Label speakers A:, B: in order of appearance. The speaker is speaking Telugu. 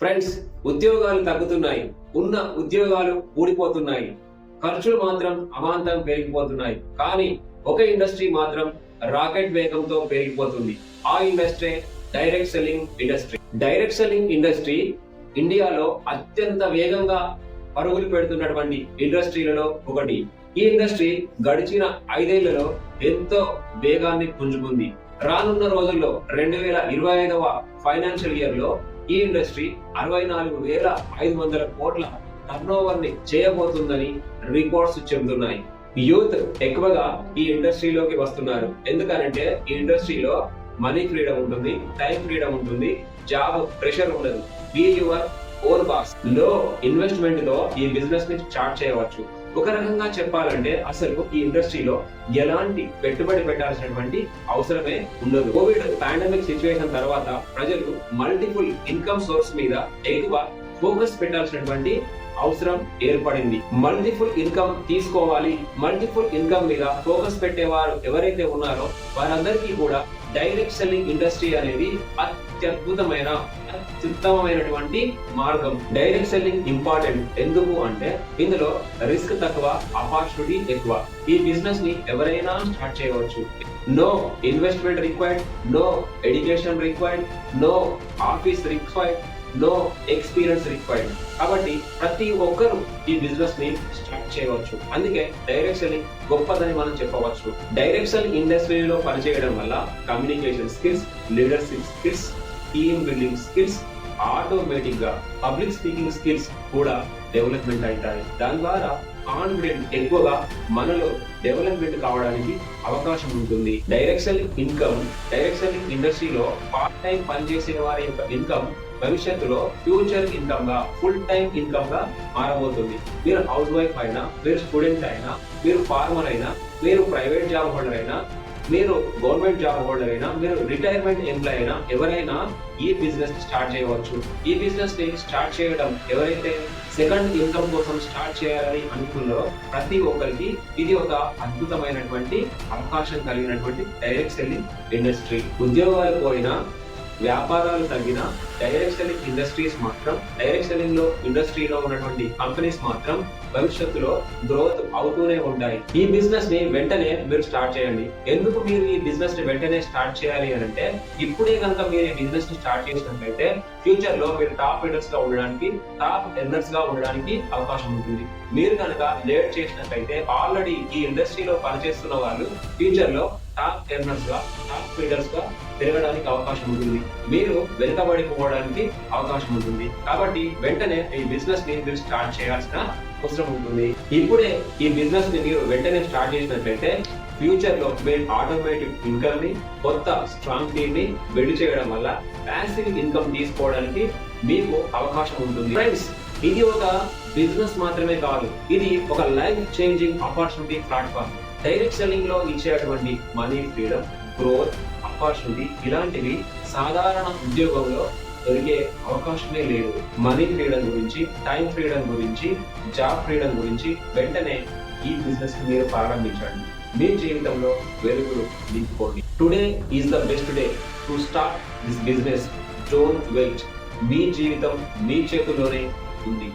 A: ఫ్రెండ్స్ ఉద్యోగాలు తగ్గుతున్నాయి. ఉన్న ఉద్యోగాలు ఊడిపోతున్నాయి. ఖర్చులు మాత్రం అమాంతం పెరిగిపోతున్నాయి. కానీ ఒక ఇండస్ట్రీ మాత్రం రాకెట్ వేగంతో పెరిగిపోతుంది. ఆ industry direct selling industry. Direct selling industry ఇండియాలో అత్యంత వేగంగా పరుగులు పెడుతున్నటువంటి ఇండస్ట్రీలలో ఒకటి. ఈ ఇండస్ట్రీ గడిచిన ఐదేళ్ళలో ఎంతో వేగాన్ని పుంజుకుంది. రానున్న రోజుల్లో రెండు వేల ఇరవై ఐదవ ఫైనాన్షియల్ ఇయర్లో ఈ ఇండస్ట్రీ అరవై నాలుగు వేల ఐదు వందల కోట్ల టర్నోవర్ని చేయబోతుందని రిపోర్ట్స్ చెబుతున్నాయి. యూత్ ఎక్కువగా ఈ ఇండస్ట్రీలోకి వస్తున్నారు. ఎందుకనంటే ఈ ఇండస్ట్రీలో మనీ ఫ్రీడమ్ ఉంటుంది టైం ఫ్రీడమ్ ఉంటుంది జాబ్ ప్రెషర్ ఉండదు. Be your own boss. Low ఇన్వెస్ట్మెంట్తో ఈ బిజినెస్ని స్టార్ట్ చేయవచ్చు. ఒక రకంగా చెప్పాలంటే అసలు ఈ ఇండస్ట్రీలో ఎలాంటి పెట్టుబడి పెట్టాల్సినటువంటి అవసరమే ఉండదు. కోవిడ్ పాండమిక్ సిచ్యువేషన్ తర్వాత ప్రజలు మల్టిపుల్ ఇన్కమ్ సోర్స్ మీద ఎక్కువ ఫోకస్ పెట్టాల్సినటువంటి అవసరం ఏర్పడింది. మల్టిపుల్ ఇన్కమ్ తీసుకోవాలి మల్టిపుల్ ఇన్కమ్ మీద ఫోకస్ పెట్టేవారు ఎవరైతే ఉన్నారో వారందరికీ కూడా డైరెక్ట్ సెల్లింగ్ ఇండస్ట్రీ అనేది అత్యద్భుతమైన అత్యుత్తమమైనటువంటి మార్గం. డైరెక్ట్ సెల్లింగ్ ఇంపార్టెంట్ ఎందుకు అంటే ఇందులో రిస్క్ తక్కువ ఆపర్చునిటీ ఎక్కువ. ఈ బిజినెస్ని ఎవరైనా స్టార్ట్ చేయవచ్చు. No investment required no education required no office required no experience required కాబట్టి ప్రతి ఒక్కరూ ఈ బిజినెస్ని స్టార్ట్ చేయవచ్చు. అందుకే డైరెక్ట్ సెల్లింగ్ గొప్పదని మనం చెప్పవచ్చు. డైరెక్ట్ సెల్లింగ్ ఇండస్ట్రీలో పనిచేయడం వల్ల communication skills leadership skills team building skills ఆటోమేటిక్గా పబ్లిక్ స్పీకింగ్ స్కిల్స్ కూడా డెవలప్మెంట్ అవుతాయి. దాని ద్వారా కాన్ఫిడెంట్ ఎక్కువగా మనలో డెవలప్మెంట్ కావడానికి అవకాశం ఉంటుంది. డైరెక్షన్ ఇన్కమ్ డైరెక్షన్ ఇండస్ట్రీలో పార్ట్ టైం పనిచేసే వారి యొక్క ఇన్కమ్ భవిష్యత్తులో ఫ్యూచర్ ఇన్కమ్గా ఫుల్ టైం ఇన్కమ్గా మారబోతుంది. మీరు హౌస్ వైఫ్ అయినా మీరు స్టూడెంట్ అయినా మీరు ఫార్మర్ అయినా మీరు ప్రైవేట్ జాబ్ హోల్డర్ అయినా మీరు గవర్నమెంట్ జాబ్ హోల్డర్ అయినా మీరు రిటైర్మెంట్ ఎంప్లాయ్ అయినా ఎవరైనా ఈ బిజినెస్ స్టార్ట్ చేయవచ్చు. ఈ బిజినెస్ని స్టార్ట్ చేయడం ఎవరైతే సెకండ్ ఇన్కమ్ కోసం స్టార్ట్ చేయాలని అనుకున్నారో ప్రతి ఒక్కరికి ఇది ఒక అద్భుతమైనటువంటి అవకాశం కలిగినటువంటి డైరెక్ట్ సెల్లింగ్ ఇండస్ట్రీ. ఉద్యోగాలు పోయినా వ్యాపారాలు తగ్గిన డైరెక్ట్ సెల్లింగ్ ఇండస్ట్రీస్ మాత్రం డైరెక్ట్ సెల్లింగ్లో ఇండస్ట్రీలో ఉన్నటువంటి కంపెనీస్ మాత్రం భవిష్యత్తులో గ్రోత్ అవుతూనే ఉంటాయి. ఈ బిజినెస్ని వెంటనే మీరు స్టార్ట్ చేయండి. ఎందుకు మీరు ఈ బిజినెస్ని వెంటనే స్టార్ట్ చేయాలి అని అంటే ఇప్పుడే కనుక మీరు ఈ బిజినెస్ని స్టార్ట్ చేసినట్లయితే ఫ్యూచర్లో మీరు టాప్ లీడర్స్గా ఉండడానికి టాప్ ఎర్నర్స్గా ఉండడానికి అవకాశం ఉంటుంది. మీరు కనుక లేట్ చేసినట్లయితే ఆల్రెడీ ఈ ఇండస్ట్రీలో పనిచేస్తున్న వాళ్ళు ఫ్యూచర్లో టాప్ ఎర్నర్స్గా టాప్ లీడర్స్గా పెరగడానికి అవకాశం ఉంటుంది. మీరు వెనుకబడిపోవడానికి అవకాశం ఉంటుంది. కాబట్టి వెంటనే ఈ బిజినెస్ని మీరు స్టార్ట్ చేయాల్సిన అవసరం ఉంటుంది. ఇప్పుడే ఈ బిజినెస్ని మీరు వెంటనే స్టార్ట్ చేసినట్లయితే ఫ్యూచర్లో మీరు ఆటోమేటిక్ ఇన్కమ్ని కొత్త స్ట్రాంగ్ టీమ్ని బిల్డ్ చేయడం వల్ల ప్యాసివ్ ఇన్కమ్ తీసుకోవడానికి మీకు అవకాశం ఉంటుంది. ఫ్రెండ్స్ ఇది ఒక బిజినెస్ మాత్రమే కాదు. ఇది ఒక life changing opportunity platform direct సెల్లింగ్లో ఇచ్చేటువంటి మనీ ఫ్రీడమ్ గ్రోత్ ఆపర్చునిటీ ఇలాంటివి సాధారణ ఉద్యోగంలో దొరికే అవకాశమే లేదు. మనీ ఫ్రీడమ్ గురించి టైం ఫ్రీడమ్ గురించి జాబ్ ఫ్రీడమ్ గురించి వెంటనే ఈ బిజినెస్ మీరు ప్రారంభించండి. మీ జీవితంలో వెలుగులు నింపుకోండి. Today is the best day to start this business don't wait మీ జీవితం మీ చేతుల్లోనే ఉంది.